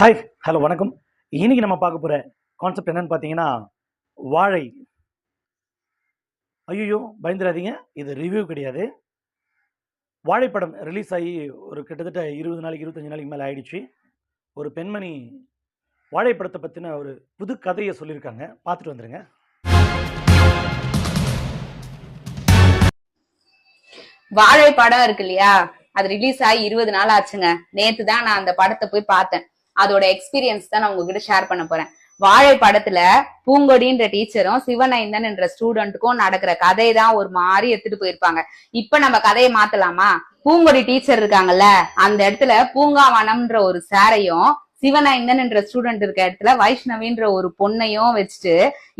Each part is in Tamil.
ஹாய் ஹலோ வணக்கம். இன்னைக்கு நம்ம பார்க்க போகிற கான்செப்ட் என்னன்னு பார்த்தீங்கன்னா வாழை. ஐயோ பயந்துடாதீங்க. இது ரிவ்யூ கிடையாது. வாழைப்படம் ரிலீஸ் ஆகி ஒரு கிட்டத்தட்ட இருபது நாளைக்கு இருபத்தஞ்சு நாளைக்கு மேலே ஆயிடுச்சு. ஒரு பெண்மணி வாழைப்படத்தை பற்றின ஒரு புது கதையை சொல்லியிருக்காங்க. பார்த்துட்டு வந்துடுங்க வாழைப்படம் இருக்கு இல்லையா? அது ரிலீஸ் ஆகி இருபது நாள் ஆச்சுங்க. நேத்து தான் நான் அந்த படத்தை போய் பார்த்தேன். அதோட எக்ஸ்பீரியன்ஸ் தான் நான் உங்ககிட்ட ஷேர் பண்ண போறேன். வாழை படத்துல பூங்கொடின்ற டீச்சரும் சிவனைந்தன் என்ற ஸ்டூடெண்ட்டுக்கும் நடக்கிற கதையை தான் ஒரு மாதிரி எடுத்துட்டு போயிருப்பாங்க. இப்ப நம்ம கதையை மாத்தலாமா? பூங்கொடி டீச்சர் இருக்காங்கல்ல அந்த இடத்துல பூங்காவனம்ன்ற ஒரு சாரையும் சிவனைந்தன் என்ற ஸ்டூடெண்ட் இருக்க இடத்துல வைஷ்ணவின்ற ஒரு பொண்ணையும் வச்சுட்டு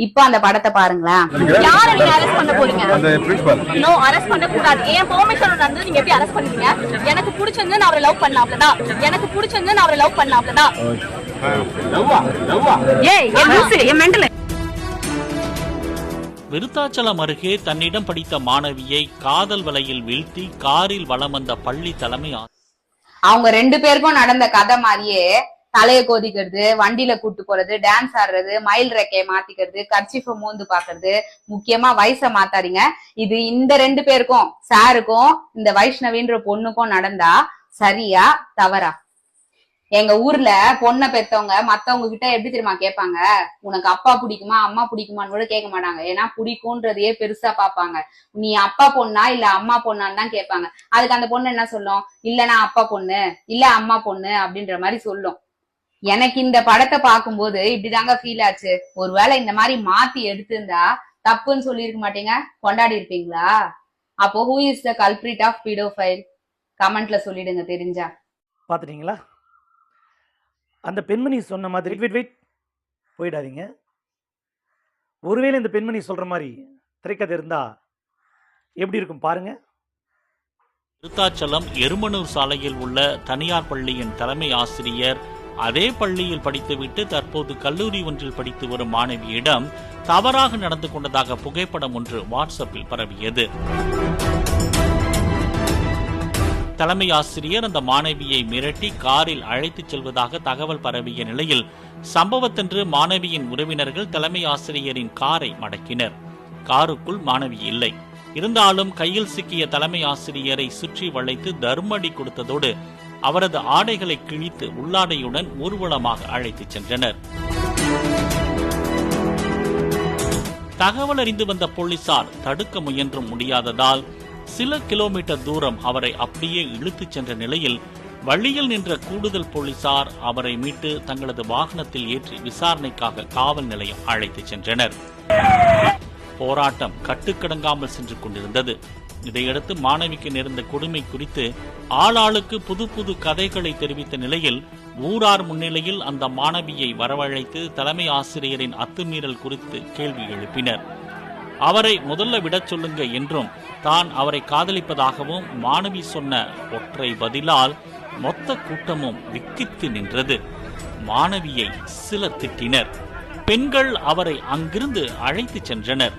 இப்ப அந்த படத்தை பாருங்களேன். யார நீங்க அரெஸ்ட் பண்ண போறீங்க? அந்த பிரின்சிபல் நோ அரெஸ்ட் பண்ண கூடாது ஏன் பெர்மிஷன் வந்து நீங்க எப்படி அரெஸ்ட் பண்ணுவீங்க? எனக்கு பிடிச்சிருந்து நான் அவரை லவ் பண்ண அவ்வளவுதான் எனக்கு பிடிச்சிருந்து நான் அவரை லவ் பண்ண அவ்வளவுதான் ஏய் என் லூசு என் மெண்டல் விருத்தாச்சலம் அருகே தன்னிடம் படித்த மாணவியை காதல் வலையில் வீழ்த்தி காரில் வலம் வந்த பள்ளி தலைமை அவங்க ரெண்டு பேருக்கும் நடந்த கதை மாதிரியே தலையை கோதிக்கிறது வண்டியில கூட்டு போறது டான்ஸ் ஆடுறது மயில் ரெக்கையை மாத்திக்கிறது கர்ச்சிஃபை மூந்து பாக்குறது முக்கியமா வயசை மாத்தாதீங்க. இது இந்த ரெண்டு பேருக்கும் சாருக்கும் இந்த வைஷ்ணவின்ற பொண்ணுக்கும் நடந்தா சரியா தவறா? எங்க ஊர்ல பொண்ணை பெத்தவங்க மத்தவங்க கிட்ட எப்படி தெரியுமா கேட்பாங்க? உனக்கு அப்பா பிடிக்குமா அம்மா பிடிக்குமான்னு கூட கேட்க மாட்டாங்க. ஏன்னா பிடிக்கும்ன்றதையே பெருசா பாப்பாங்க நீ அப்பா பொண்ணா இல்ல அம்மா பொண்ணான்னு தான் கேட்பாங்க. அதுக்கு அந்த பொண்ணு என்ன சொல்லும்? இல்ல நான் அப்பா பொண்ணு இல்ல அம்மா பொண்ணு அப்படின்ற மாதிரி சொல்லும். எனக்கு இந்த படத்தை பார்க்கும்போது இப்படிதாங்க ஃபீல் ஆச்சு. ஒருவேளை இந்த மாதிரி மாத்தி எடுத்திருந்தா தப்புன்னு சொல்லியிருக்க மாட்டீங்க? கொண்டாடி இருப்பீங்களா? அப்போ who is the culprit of paedophile கமெண்ட்ல சொல்லிடுங்க தெரிஞ்சா. பார்த்துட்டீங்களா? அந்த பெண்மணி சொன்ன மாதிரி வெயிட் வெயிட் போயிடாதீங்க. ஒருவேளை இந்த பெண்மணி சொல்கிற மாதிரி திரைக்கதை இருந்தால் எப்படி இருக்கும் பாருங்கள் விருத்தாச்சலம் எருமனூர் சாலையில் உள்ள தனியார் பள்ளியின் தலைமை ஆசிரியர் அதே பள்ளியில் படித்துவிட்டு தற்போது கல்லூரி ஒன்றில் படித்து வரும் மாணவியிடம் தவறாக நடந்து கொண்டதாக புகைப்படம் ஒன்று வாட்ஸ்அப்பில் பரவியது. தலைமை ஆசிரியர் அந்த மாணவியை மிரட்டி காரில் அழைத்துச் செல்வதாக தகவல் பரவிய நிலையில் சம்பவத்தன்று மாணவியின் உறவினர்கள் தலைமை ஆசிரியரின் காரை மடக்கினர். காருக்குள் மாணவி இல்லை. இருந்தாலும் கையில் சிக்கிய தலைமை ஆசிரியரை சுற்றி வளைத்து தர்மடி கொடுத்ததோடு அவரது ஆடைகளை கிழித்து உள்ளாடையுடன் ஊர்வலமாக அழைத்துச் சென்றனர். தகவல் அறிந்து வந்த போலீசார் தடுக்க முயன்றும் முடியாததால் சில கிலோமீட்டர் தூரம் அவரை அப்படியே இழுத்துச் சென்ற நிலையில் வழியில் நின்ற கூடுதல் போலீசார் அவரை மீட்டு தங்களது வாகனத்தில் ஏற்றி விசாரணைக்காக காவல் நிலையம் அழைத்துச் சென்றனர். போராட்டம் கட்டுக்கடங்காமல் சென்று கொண்டிருந்தது. இதையடுத்து மாணவிக்கு நேர்ந்த கொடுமை குறித்து ஆளாளுக்கு புது புது கதைகளை தெரிவித்த நிலையில் ஊரார் முன்னிலையில் அந்த மாணவியை வரவழைத்து தலைமை ஆசிரியரின் அத்துமீறல் குறித்து கேள்வி எழுப்பினர். அவரை முதல்ல விடச் சொல்லுங்க என்றும் தான் அவரை காதலிப்பதாகவும் மாணவி சொன்ன ஒற்றை பதிலால் மொத்த கூட்டமும் விக்கித்து நின்றது. மாணவியை சிலர் திட்டினர். பெண்கள் அவரை அங்கிருந்து அழைத்துச் சென்றனர்.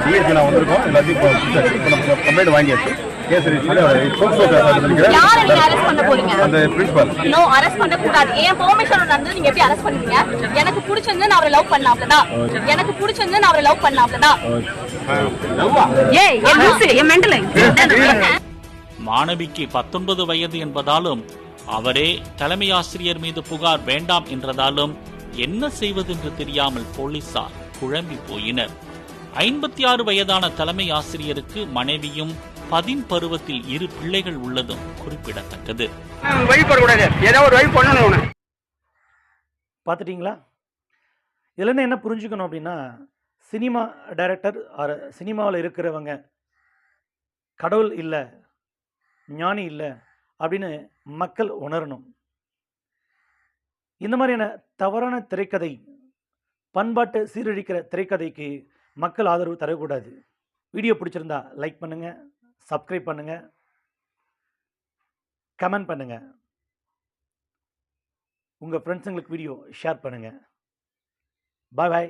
டிஎஸ்பி நான் வந்திருக்கோம் எல்லாத்தையும் கம்ப்ளைண்ட் வாங்கியாச்சு கேஸ் அரெஸ்ட் பண்ண போறீங்க? அந்த பிரின்சிபல் நோ அரெஸ்ட் பண்ண கூடாது ஏன் பெர்மிஷன் வந்து நீங்க எப்படி அரெஸ்ட் பண்ணுவீங்க எனக்கு பிடிச்சிருந்து நான் அவரை லவ் பண்ண அவ்வளவுதான் எனக்கு பிடிச்சிருந்து நான் அவரை லவ் பண்ண அவ்வளவுதான் ஏய் என் மாணவிக்கு பத்தொன்பது வயது என்பதாலும் அவரே தலைமை ஆசிரியர் மீது புகார் வேண்டாம் என்றதாலும் என்ன செய்வதென்று தெரியாமல் போலீசார் குழம்பி போயினர். ஐம்பத்தி ஆறு வயதான தலைமை ஆசிரியருக்கு மனைவியும் பதின் பருவத்தில் இரு பிள்ளைகள் உள்ளதும் குறிப்பிடத்தக்கது. வழி போடக்கூடாது ஏதோ ஒரு வழி பண்ணணும் அவனை பார்த்துட்டிங்களா? இதுலேருந்து என்ன புரிஞ்சுக்கணும் அப்படின்னா சினிமா டைரக்டர் ஆர் சினிமாவில் இருக்கிறவங்க கடவுள் இல்லை ஞானி இல்லை அப்படின்னு மக்கள் உணரணும். இந்த மாதிரியான தவறான திரைக்கதை பண்பாட்டை சீரழிக்கிற திரைக்கதைக்கு மக்கள் ஆதரவு தரக்கூடாது. வீடியோ பிடிச்சிருந்தா லைக் பண்ணுங்கள் சப்ஸ்கிரைப் பண்ணுங்கள் கமெண்ட் பண்ணுங்கள் உங்கள் ஃப்ரெண்ட்ஸுங்களுக்கு வீடியோ ஷேர் பண்ணுங்கள் பாய் பாய்